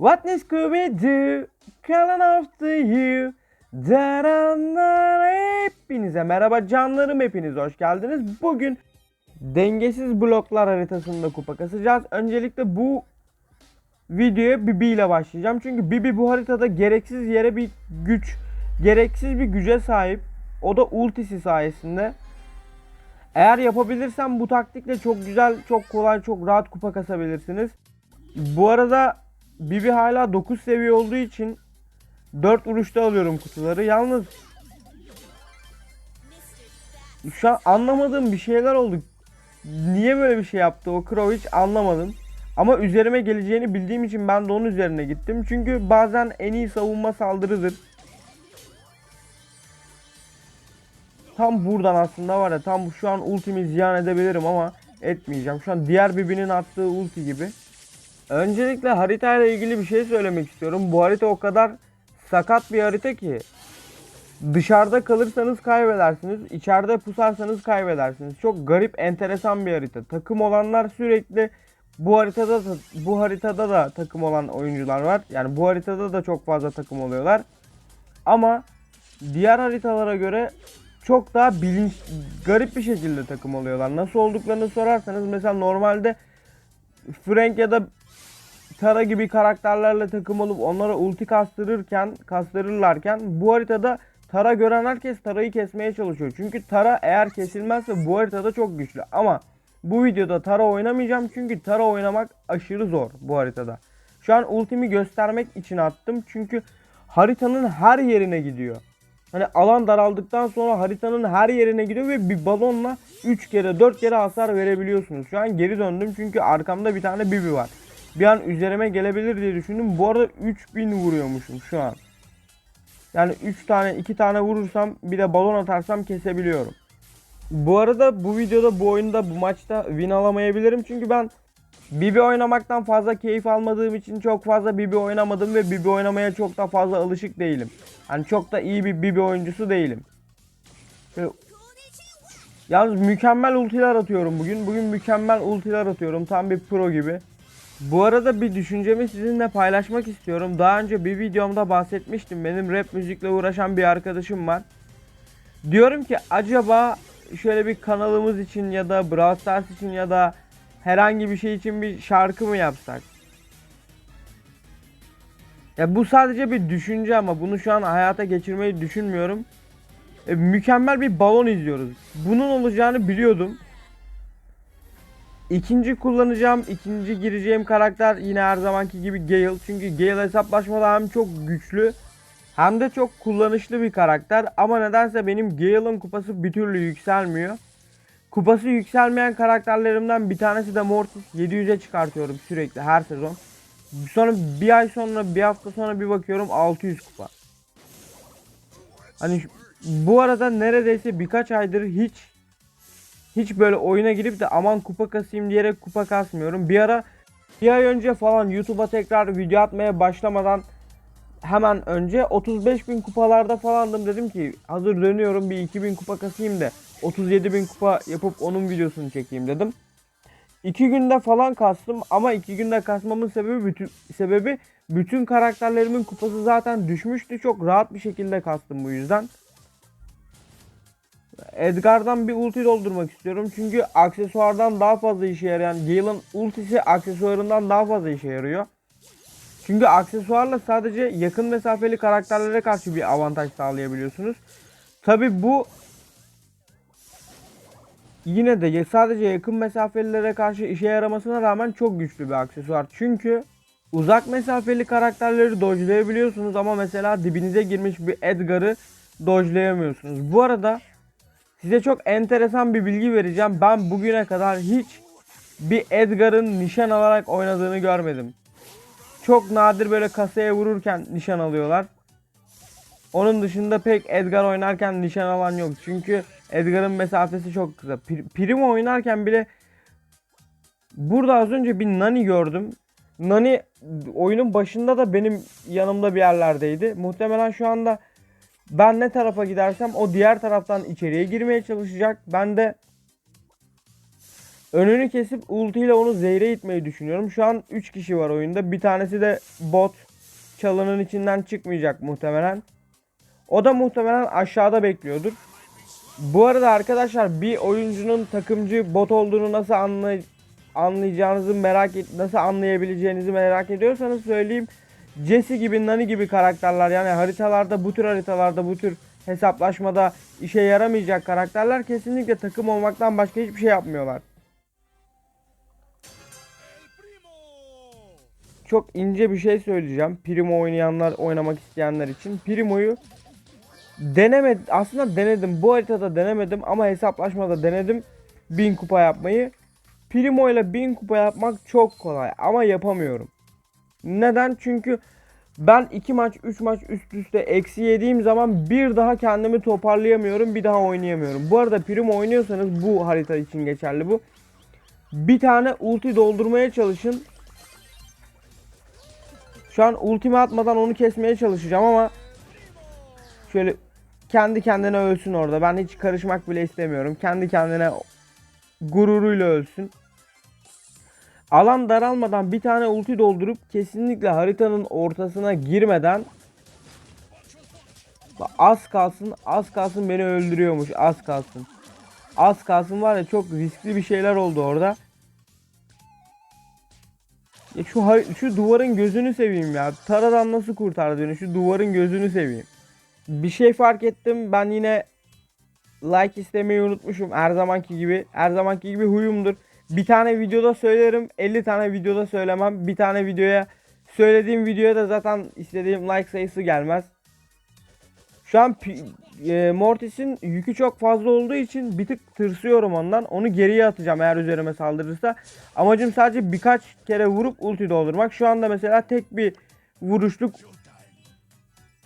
What is Scooby-Doo? Calling after you. Hepinize merhaba canlarım hepiniz hoş geldiniz. Bugün dengesiz bloklar haritasında kupa kasacağız. Öncelikle bu videoya Bibi ile başlayacağım. Çünkü Bibi bu haritada gereksiz yere bir güç, gereksiz bir güce sahip. O da ultisi sayesinde. Eğer yapabilirsem bu taktikle çok güzel, çok kolay, çok rahat kupa kasabilirsiniz. Bu arada Bibi hala 9 seviye olduğu için 4 vuruşta alıyorum kutuları. Yalnız şu an anlamadığım bir şeyler oldu. Niye böyle bir şey yaptı o Crow anlamadım. Ama üzerime geleceğini bildiğim için ben de onun üzerine gittim. Çünkü bazen en iyi savunma saldırıdır. Tam buradan aslında var ya tam şu an ultimi ziyan edebilirim ama etmeyeceğim. Şu an diğer Bibi'nin attığı ulti gibi. Öncelikle haritayla ilgili bir şey söylemek istiyorum. Bu harita o kadar sakat bir harita ki dışarıda kalırsanız kaybedersiniz, içeride pusarsanız kaybedersiniz. Çok garip, enteresan bir harita. Takım olanlar sürekli bu haritada da, bu haritada da takım olan oyuncular var. Yani bu haritada da çok fazla takım oluyorlar. Ama diğer haritalara göre çok daha bilinç garip bir şekilde takım oluyorlar. Nasıl olduklarını sorarsanız mesela normalde Frank ya da Tara gibi karakterlerle takım olup onlara ulti kastırırken, kastırırlarken bu haritada Tara gören herkes Tara'yı kesmeye çalışıyor. Çünkü Tara eğer kesilmezse bu haritada çok güçlü. Ama bu videoda Tara oynamayacağım çünkü Tara oynamak aşırı zor bu haritada. Şu an ultimi göstermek için attım çünkü haritanın her yerine gidiyor. Hani alan daraldıktan sonra haritanın her yerine gidiyor ve bir balonla 3 kere 4 kere hasar verebiliyorsunuz. Şu an geri döndüm çünkü arkamda bir tane Bibi var. Bir an üzerime gelebilir diye düşündüm. Bu arada 3000 vuruyormuşum şu an. Yani 3 tane 2 tane vurursam bir de balon atarsam kesebiliyorum. Bu arada bu videoda bu oyunda bu maçta win alamayabilirim. Çünkü ben Bibi oynamaktan fazla keyif almadığım için çok fazla Bibi oynamadım ve Bibi oynamaya çok da fazla alışık değilim. Hani çok da iyi bir Bibi oyuncusu değilim. Şöyle- Yalnız mükemmel ultiler atıyorum bugün. Bugün mükemmel ultiler atıyorum. Tam bir pro gibi. Bu arada bir düşüncemi sizinle paylaşmak istiyorum. Daha önce bir videomda bahsetmiştim. Benim rap müzikle uğraşan bir arkadaşım var. Diyorum ki acaba şöyle bir kanalımız için ya da Brawl Stars için ya da herhangi bir şey için bir şarkı mı yapsak? Ya bu sadece bir düşünce ama bunu şu an hayata geçirmeyi düşünmüyorum. E, mükemmel bir balon izliyoruz. Bunun olacağını biliyordum. İkinci kullanacağım, ikinci gireceğim karakter yine her zamanki gibi Gale. Çünkü Gale hesaplaşmada hem çok güçlü hem de çok kullanışlı bir karakter. Ama nedense benim Gale'ın kupası bir türlü yükselmiyor. Kupası yükselmeyen karakterlerimden bir tanesi de Mortis. 700'e çıkartıyorum sürekli her sezon. Sonra bir ay sonra bir hafta sonra bir bakıyorum 600 kupa. Hani bu arada neredeyse birkaç aydır hiç hiç böyle oyuna girip de aman kupa kasayım diyerek kupa kasmıyorum. Bir ara bir ay önce falan YouTube'a tekrar video atmaya başlamadan hemen önce 35 bin kupalarda falandım dedim ki hazır dönüyorum bir 2000 kupa kasayım da 37 bin kupa yapıp onun videosunu çekeyim dedim. 2 günde falan kastım ama 2 günde kasmamın sebebi bütün sebebi bütün karakterlerimin kupası zaten düşmüştü. Çok rahat bir şekilde kastım bu yüzden. Edgar'dan bir ulti doldurmak istiyorum. Çünkü aksesuardan daha fazla işe yarayan Gale'ın ultisi aksesuarından daha fazla işe yarıyor. Çünkü aksesuarla sadece yakın mesafeli karakterlere karşı bir avantaj sağlayabiliyorsunuz. Tabi bu yine de sadece yakın mesafelilere karşı işe yaramasına rağmen çok güçlü bir aksesuar. Çünkü uzak mesafeli karakterleri dodge'layabiliyorsunuz ama mesela dibinize girmiş bir Edgar'ı dodge'layamıyorsunuz. Bu arada size çok enteresan bir bilgi vereceğim. Ben bugüne kadar hiç bir Edgar'ın nişan alarak oynadığını görmedim. Çok nadir böyle kasaya vururken nişan alıyorlar. Onun dışında pek Edgar oynarken nişan alan yok. Çünkü Edgar'ın mesafesi çok kısa. Pri- Primo oynarken bile burada az önce bir Nani gördüm. Nani oyunun başında da benim yanımda bir yerlerdeydi. Muhtemelen şu anda ben ne tarafa gidersem o diğer taraftan içeriye girmeye çalışacak. Ben de Önünü kesip ulti ile onu zehre itmeyi düşünüyorum. Şu an 3 kişi var oyunda. Bir tanesi de bot. Çalının içinden çıkmayacak muhtemelen. O da muhtemelen aşağıda bekliyordur. Bu arada arkadaşlar bir oyuncunun takımcı bot olduğunu nasıl anlay anlayacağınızı merak et nasıl anlayabileceğinizi merak ediyorsanız söyleyeyim. Jesse gibi Nani gibi karakterler yani haritalarda bu tür haritalarda bu tür hesaplaşmada işe yaramayacak karakterler kesinlikle takım olmaktan başka hiçbir şey yapmıyorlar. Çok ince bir şey söyleyeceğim. Primo oynayanlar, oynamak isteyenler için. Primo'yu denemedim. Aslında denedim. Bu haritada denemedim ama hesaplaşmada denedim. 1000 kupa yapmayı. Primo ile 1000 kupa yapmak çok kolay ama yapamıyorum. Neden? Çünkü ben 2 maç 3 maç üst üste eksi yediğim zaman bir daha kendimi toparlayamıyorum bir daha oynayamıyorum. Bu arada Primo oynuyorsanız bu harita için geçerli bu. Bir tane ulti doldurmaya çalışın. Şu an ultimi atmadan onu kesmeye çalışacağım ama şöyle kendi kendine ölsün orada. Ben hiç karışmak bile istemiyorum. Kendi kendine gururuyla ölsün. Alan daralmadan bir tane ulti doldurup kesinlikle haritanın ortasına girmeden az kalsın az kalsın beni öldürüyormuş az kalsın. Az kalsın var ya çok riskli bir şeyler oldu orada. Ya şu şu duvarın gözünü seveyim ya. Taradan nasıl kurtardı beni? Şu duvarın gözünü seveyim. Bir şey fark ettim. Ben yine like istemeyi unutmuşum. Her zamanki gibi. Her zamanki gibi huyumdur. Bir tane videoda söylerim. 50 tane videoda söylemem. Bir tane videoya söylediğim videoya da zaten istediğim like sayısı gelmez. Şu an e, Mortis'in yükü çok fazla olduğu için bir tık tırsıyorum ondan. Onu geriye atacağım eğer üzerime saldırırsa. Amacım sadece birkaç kere vurup ulti doldurmak. Şu anda mesela tek bir vuruşluk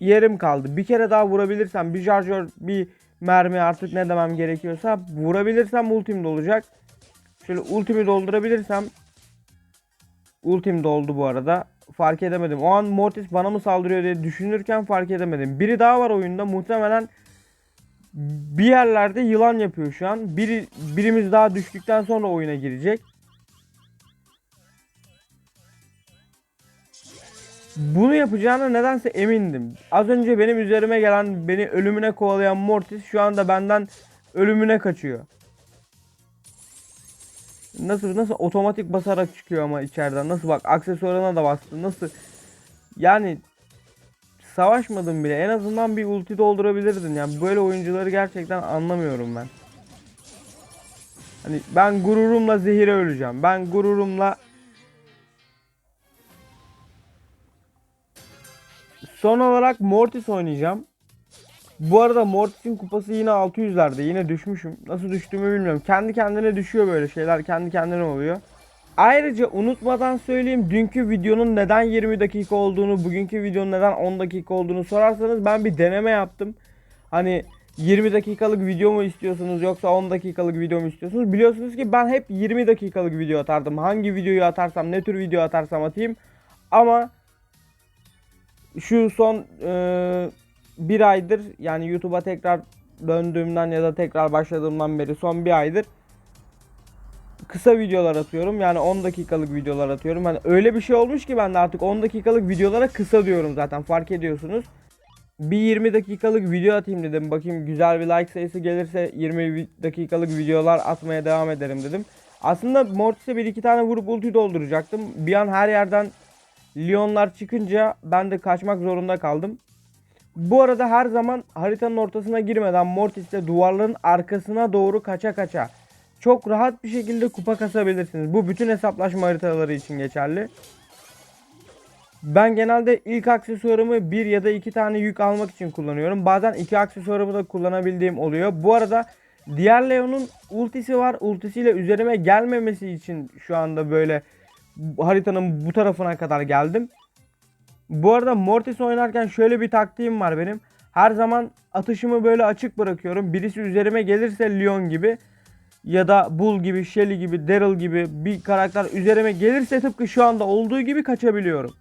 yerim kaldı. Bir kere daha vurabilirsem bir şarjör bir mermi artık ne demem gerekiyorsa vurabilirsem ultim dolacak. Şöyle ultimi doldurabilirsem ultim doldu bu arada. Fark edemedim. O an Mortis bana mı saldırıyor diye düşünürken fark edemedim. Biri daha var oyunda. Muhtemelen bir yerlerde yılan yapıyor şu an. Biri birimiz daha düştükten sonra oyuna girecek. Bunu yapacağına nedense emindim. Az önce benim üzerime gelen, beni ölümüne kovalayan Mortis şu anda benden ölümüne kaçıyor. Nasıl nasıl otomatik basarak çıkıyor ama içeriden. Nasıl bak aksesuarına da bastı. Nasıl yani savaşmadın bile. En azından bir ulti doldurabilirdin. Yani böyle oyuncuları gerçekten anlamıyorum ben. Hani ben gururumla zehire öleceğim. Ben gururumla Son olarak Mortis oynayacağım. Bu arada Mortis'in kupası yine 600'lerde. Yine düşmüşüm. Nasıl düştüğümü bilmiyorum. Kendi kendine düşüyor böyle şeyler. Kendi kendine oluyor. Ayrıca unutmadan söyleyeyim dünkü videonun neden 20 dakika olduğunu, bugünkü videonun neden 10 dakika olduğunu sorarsanız ben bir deneme yaptım. Hani 20 dakikalık video mu istiyorsunuz yoksa 10 dakikalık video mu istiyorsunuz? Biliyorsunuz ki ben hep 20 dakikalık video atardım. Hangi videoyu atarsam, ne tür video atarsam atayım. Ama şu son e, bir aydır yani YouTube'a tekrar döndüğümden ya da tekrar başladığımdan beri son bir aydır kısa videolar atıyorum. Yani 10 dakikalık videolar atıyorum. Hani öyle bir şey olmuş ki ben de artık 10 dakikalık videolara kısa diyorum zaten fark ediyorsunuz. Bir 20 dakikalık video atayım dedim. Bakayım güzel bir like sayısı gelirse 20 dakikalık videolar atmaya devam ederim dedim. Aslında Mortis'e bir iki tane vurup ulti dolduracaktım. Bir an her yerden Lyonlar çıkınca ben de kaçmak zorunda kaldım. Bu arada her zaman haritanın ortasına girmeden Mortis'te duvarların arkasına doğru kaça kaça çok rahat bir şekilde kupa kasabilirsiniz. Bu bütün hesaplaşma haritaları için geçerli. Ben genelde ilk aksesuarımı bir ya da iki tane yük almak için kullanıyorum. Bazen iki aksesuarımı da kullanabildiğim oluyor. Bu arada diğer Leon'un ultisi var. Ultisiyle üzerime gelmemesi için şu anda böyle haritanın bu tarafına kadar geldim. Bu arada Mortis oynarken şöyle bir taktiğim var benim. Her zaman atışımı böyle açık bırakıyorum. Birisi üzerime gelirse Leon gibi ya da Bull gibi, Shelly gibi, Daryl gibi bir karakter üzerime gelirse tıpkı şu anda olduğu gibi kaçabiliyorum.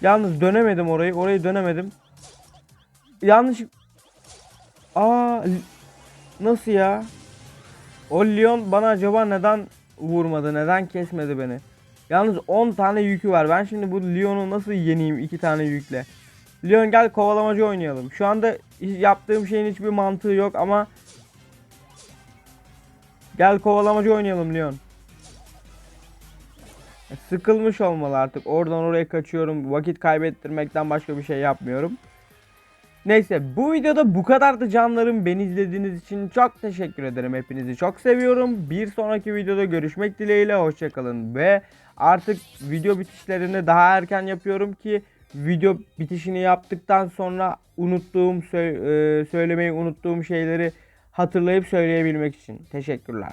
Yalnız dönemedim orayı. Orayı dönemedim. Yanlış... Aa nasıl ya? O Leon bana acaba neden vurmadı? Neden kesmedi beni? Yalnız 10 tane yükü var. Ben şimdi bu Leon'u nasıl yeneyim 2 tane yükle? Leon gel kovalamacı oynayalım. Şu anda yaptığım şeyin hiçbir mantığı yok ama Gel kovalamacı oynayalım Leon. Sıkılmış olmalı artık. Oradan oraya kaçıyorum. Vakit kaybettirmekten başka bir şey yapmıyorum. Neyse bu videoda bu kadardı canlarım. Beni izlediğiniz için çok teşekkür ederim. Hepinizi çok seviyorum. Bir sonraki videoda görüşmek dileğiyle. Hoşçakalın. Ve artık video bitişlerini daha erken yapıyorum ki video bitişini yaptıktan sonra unuttuğum e, söylemeyi unuttuğum şeyleri hatırlayıp söyleyebilmek için. Teşekkürler.